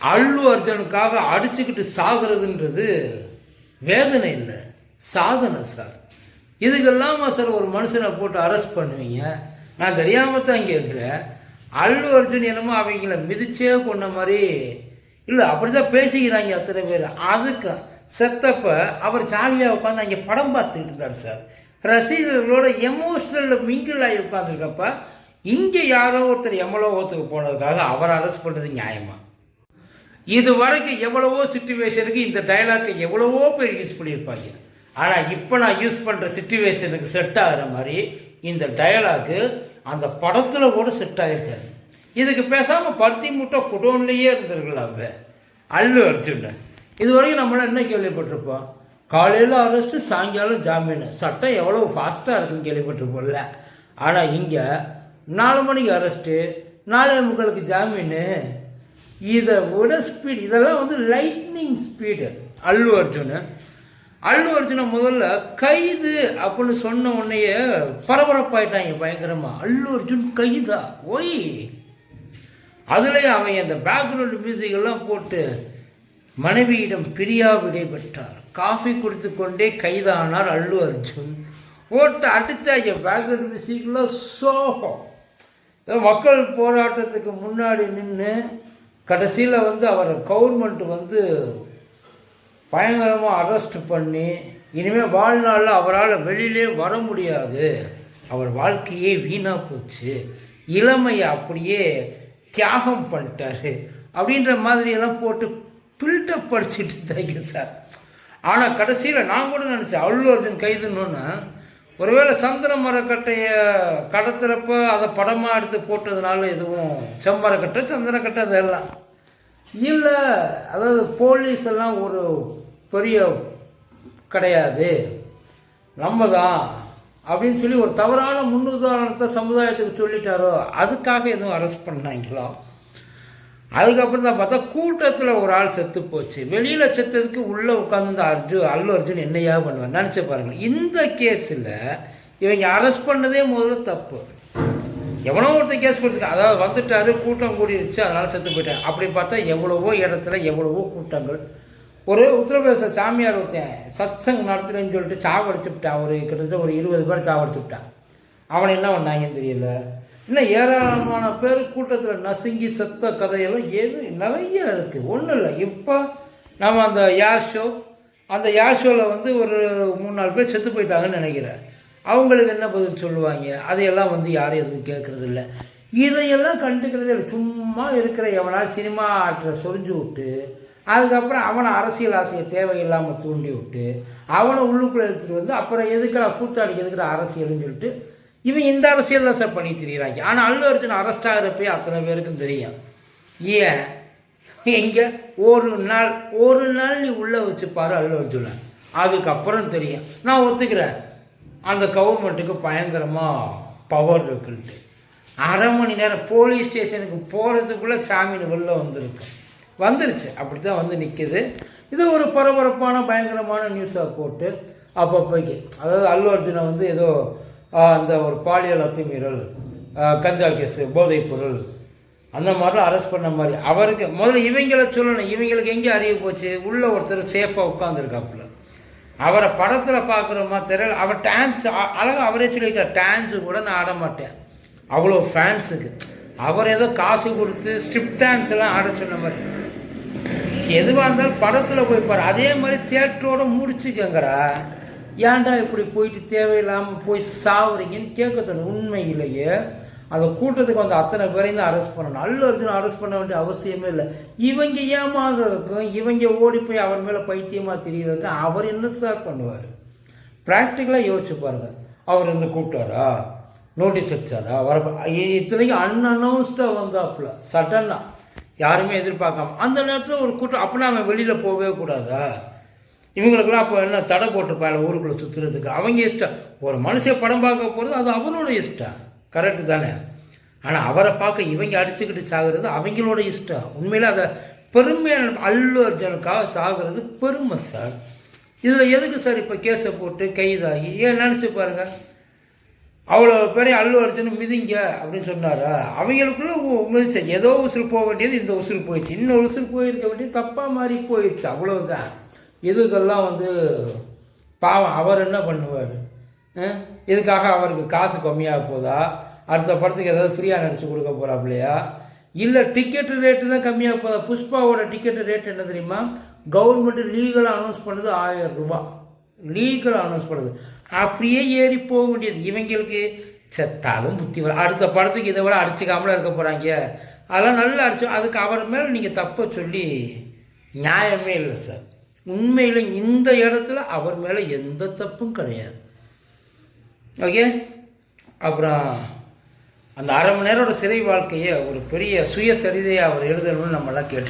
அல்லு அர்ஜுனுக்காக அடிச்சுக்கிட்டு சாகுறதுன்றது வேதனை இல்லை. சாதனை சார். இதுக்கெல்லாமா சார் ஒரு மனுஷனை போட்டு அரெஸ்ட் பண்ணுவீங்க? நான் தெரியாமல் தான் கேட்குறேன். அல்லு அர்ஜுன் என்னமோ அவங்கள மிதிச்சே கொண்ட மாதிரி இல்லை அப்படி தான் பேசிக்கிறாங்க அத்தனை பேர். அதுக்கு செத்தப்ப அவர் ஜாலியாக உட்காந்து அங்கே படம் பார்த்துக்கிட்டு இருந்தார் சார். ரசிகர்களோட எமோஷ்னலில் மிங்கிள் ஆகி உட்காந்துருக்கப்ப இங்கே யாரோ ஒருத்தர் எமலோகத்துக்கு போனதுக்காக அவரை அரெஸ்ட் பண்ணுறது நியாயமா? இது வரைக்கும் எவ்வளவோ சுச்சுவேஷனுக்கு இந்த டைலாக்கை எவ்வளவோ பேர் யூஸ் பண்ணியிருப்பாங்க. ஆனால் இப்போ நான் யூஸ் பண்ணுற சுச்சுவேஷனுக்கு செட் ஆகிற மாதிரி இந்த டயலாக்கு அந்த படத்தில் கூட செட் ஆகிருக்காது இதுக்கு பேசாமல் பருத்தி மூட்டை குடோன்லேயே இருந்திருக்கலாங்க அல்லு அர்ஜுன். இது வரைக்கும் நம்மளாம் என்ன கேள்விப்பட்டிருப்போம்? காலையில் அரெஸ்ட்டு சாயங்காலம் ஜாமீன். சட்டம் எவ்வளோ ஃபாஸ்ட்டாக இருக்குன்னு கேள்விப்பட்டிருப்போம்ல. ஆனால் இங்கே நாலு மணிக்கு அரெஸ்ட்டு நாலு முக்களுக்கு ஜாமீன். இதை விட ஸ்பீட் இதெல்லாம் வந்து லைட்னிங் ஸ்பீடு அல்லு அர்ஜுன். அல்லு அர்ஜுனை முதல்ல கைது அப்படின்னு சொன்ன உடனேயே பரபரப்பாயிட்டாங்க பயங்கரமாக அல்லு அர்ஜுன் கைதா? ஒய் அதுலேயும் அவன் அந்த பேக்ரவுண்ட் மியூசிக்கெல்லாம் போட்டு மனைவியிடம் பிரியா விடைபெற்றார். காஃபி குடித்து கொண்டே கைதானார் அல்லு அர்ஜுன். போட்டு அடித்தாங்க பேக்ரவுண்ட் மியூசிக்கெல்லாம் சோகம். மக்கள் போராட்டத்துக்கு முன்னாடி நின்று கடைசியில் வந்து அவரை கவர்மெண்ட் வந்து பயங்கரமாக அரெஸ்ட் பண்ணி இனிமேல் வாழ்நாளில் அவரால் வெளியிலே வர முடியாது. அவர் வாழ்க்கையே வீணாக போச்சு. இளமையை அப்படியே தியாகம் பண்ணிட்டாரு. அப்படின்ற மாதிரியெல்லாம் போட்டு பில்டப் படிச்சுட்டு இருந்தாங்க சார் ஆனால் கடைசியில் நான் கூட நினச்சேன் அல்லு அர்ஜுன் கைதுன்னொன்னே ஒருவேளை சந்திர மரக்கட்டையை கடத்துகிறப்ப அதை படமாக எடுத்து போட்டதுனால எதுவும் செம்மரக்கட்டை சந்திரக்கட்டை அதெல்லாம். இல்லை அதாவது போலீஸ் எல்லாம் ஒரு பெரிய கிடையாது. நம்ம தான் அப்படின்னு சொல்லி ஒரு தவறான முன்னுதாரணத்தை சமுதாயத்துக்கு சொல்லிட்டாரோ அதுக்காக எதுவும் அரெஸ்ட் பண்ணாங்களோ? அதுக்கப்புறம் தான் பார்த்தா கூட்டத்தில் ஒரு ஆள் செத்து போச்சு. வெளியில் செத்ததுக்கு உள்ளே உட்காந்து அர்ஜுன் அல்லு அர்ஜுன் என்னையா பண்ணுவேன் நினச்சி பாருங்கள் இந்த கேஸில் இவங்க அரெஸ்ட் பண்ணதே முதல்ல தப்பு. எவனோ ஒருத்தர் கேஸ் கொடுத்துருக்கான் அதாவது வந்துட்டாரு கூட்டம் கூடிருச்சு அதனால் செத்து போயிட்டேன் அப்படி பார்த்தா எவ்வளவோ இடத்துல எவ்வளவோ கூட்டங்கள். ஒரு உத்தரப்பிரதேச சாமியார் ஒருத்தன் சத்சங் நடத்துறேன்னு சொல்லிட்டு சாவடிச்சு விட்டான் ஒரு கிட்டத்தட்ட ஒரு இருபது பேர் சாவடிச்சு விட்டான் அவனை என்ன பண்ணாங்கன்னு தெரியல. இன்னும் ஏராளமான பேர் கூட்டத்தில் நசுங்கி செத்த கதையெல்லாம் ஏது நிறைய இருக்குது ஒன்றும் இல்லை. இப்போ நம்ம அந்த யார் ஷோ அந்த யார் ஷோவில் வந்து ஒரு மூணு நாலு பேர் செத்து போயிட்டாங்கன்னு நினைக்கிறேன். அவங்களுக்கு என்ன பதில் சொல்லுவாங்க? அதையெல்லாம் வந்து யாரும் எதுவும் கேட்குறது இல்லை இதையெல்லாம் கண்டுக்கிறதே இல்லை. சும்மா இருக்கிற எவனா சினிமா ஆற்றை சொரிஞ்சு விட்டு அதுக்கப்புறம் அவனை அரசியல் ஆசையை தேவையில்லாமல் தூண்டி விட்டு அவனை உள்ளுக்குள்ளே எடுத்துகிட்டு வந்து அப்புறம் எதுக்கெல்லாம் கூத்தாடிக்கு எதுக்கிற அரசியல்னு சொல்லிட்டு இவன் இந்த அரசியல் தான் சார் பண்ணி திரியிறாங்க ஆனால் அல்லு அர்ஜுன் அரெஸ்ட் ஆகிறப்பே அத்தனை பேருக்கும் தெரியும். ஏன்? எங்கே? ஒரு நாள் ஒரு நாள் நீ உள்ளே வச்சுப்பாரு அல்லு அர்ஜுனன் அதுக்கப்புறம் தெரியும். நான் ஒத்துக்கிறேன். அந்த கவர்மெண்ட்டுக்கு பயங்கரமாக பவர் இருக்குன்ட்டு. அரை மணி நேரம் போலீஸ் ஸ்டேஷனுக்கு போகிறதுக்குள்ளே சாமியின் வெளில வந்திருக்கு. வந்துருச்சு. அப்படி தான் வந்து நிற்கிது இது ஒரு பரபரப்பான பயங்கரமான நியூஸாக போட்டு அப்பப்போக்கு. அதாவது அல்லு அர்ஜுனை வந்து ஏதோ அந்த ஒரு பாலியல் அத்துமீறல் கஞ்சா கேஸு போதைப் பொருள் அந்த மாதிரிலாம் அரெஸ்ட் பண்ண மாதிரி. அவருக்கு முதல்ல இவங்கள சொல்லணும். இவங்களுக்கு எங்கே அறிவு போச்சு? உள்ள ஒருத்தர் சேஃபாக உட்காந்துருக்காப்புல அவரை படத்தில் பார்க்குறோமா தெரியல. அவர் டான்ஸ் அழகாக அவரே சொல்லியிருக்கார் டான்ஸு கூட நான் ஆட மாட்டேன். அவ்வளோ ஃபேன்ஸுக்கு அவர் ஏதோ காசு கொடுத்து ஸ்ட்ரிப் டான்ஸ் எல்லாம் ஆட சொன்ன மாதிரி. எதுவாக இருந்தாலும் படத்தில் போய் பாரு. அதே மாதிரி தியேட்டரோட முடிச்சுக்கங்கடா. ஏன்டா இப்படி போயிட்டு தேவையில்லாமல் போய் சாவுறீங்கன்னு கேட்க தோணும் உண்மையிலேயே அந்த கூட்டத்துக்கு வந்து அத்தனை பேரையும் தான் அரெஸ்ட் பண்ணணும். அல்லு அர்ஜுன் அரெஸ்ட் பண்ண வேண்டிய அவசியமே இல்லை. இவங்க ஏமாறுறதுக்கும் இவங்க ஓடி போய் அவர் மேலே பைத்தியமாக தெரியறதுக்கும் அவர் என்ன சார் பண்ணுவார்? ப்ராக்டிக்கலாக யோசிச்சு பாருங்க. அவர் வந்து கூப்பிட்டாரா? நோட்டீஸ் வச்சாரா வர இத்தனைக்கும் அன்அனௌன்ஸ்டாக வந்தாப்புல சடனாக யாருமே எதிர்பார்க்காம அந்த நேரத்தில் ஒரு கூட்டம் அப்படின்னா அவன் வெளியில் போகவே கூடாதா? இவங்களுக்கெல்லாம் அப்போ என்ன தடை போட்டிருப்பாங்க ஊருக்குள்ளே சுற்றுறதுக்கு அவங்க இஷ்டம். ஒரு மனுஷன் படம் பார்க்க போகிறது அது அவனோட இஷ்டம். கரெக்டு தானே? ஆனால் அவரை பார்க்க இவங்க அடிச்சுக்கிட்டு சாகுறது அவங்களோட இஷ்டம். உண்மையில் அதை பெருமையான அல்லு அர்ஜுனுக்காக சாகிறது பெருமை சார். இதில் எதுக்கு சார் இப்போ கேஸை போட்டு கைதாகி? ஏன் நினச்சி பாருங்கள் அவ்வளோ பெரிய அல்லு அர்ஜுன் மிதிங்க அப்படின்னு சொன்னாரா? அவங்களுக்குள்ள மிதிச்ச ஏதோ உசுறு போக வேண்டியது இந்த உசுறு போயிடுச்சு. இன்னொரு உசுறு போயிருக்க வேண்டியது தப்பாக மாறி போயிடுச்சு. அவ்வளோதான் இதுக்கெல்லாம் வந்து பாவம். அவர் என்ன பண்ணுவார்? இதுக்காக அவருக்கு காசு கம்மியாக போதா? அடுத்த படத்துக்கு ஏதாவது ஃப்ரீயாக நடிச்சு கொடுக்க போகிறாப்லையா இல்லை டிக்கெட்டு ரேட்டு தான் கம்மியாக போதா? புஷ்பாவோட டிக்கெட்டு ரேட் என்ன தெரியுமா? கவர்மெண்ட் லீகலாக அனௌன்ஸ் பண்ணுறது ஆயிரம் ரூபா. லீகலாக அனௌன்ஸ் பண்ணுது. அப்படியே ஏறி போக முடியாது இவங்களுக்கு செத்தாலும் புத்தி வர அடுத்த படத்துக்கு இதை விட அடிச்சுக்காமலாம் இருக்க போகிறாங்க அதெல்லாம் நல்லா அடிச்சு அதுக்கு அவர் மேலே நீங்கள் தப்பை சொல்லி நியாயமே இல்லை சார். உண்மையில் இந்த இடத்துல அவர் மேலே எந்த தப்பும் கிடையாது. ஓகே? அப்புறம் அந்த அரை மணி நேரோட சிறை வாழ்க்கையை ஒரு பெரிய சுயசரிதையை அவர் எழுதணும்னு நம்மளாம் கேட்டு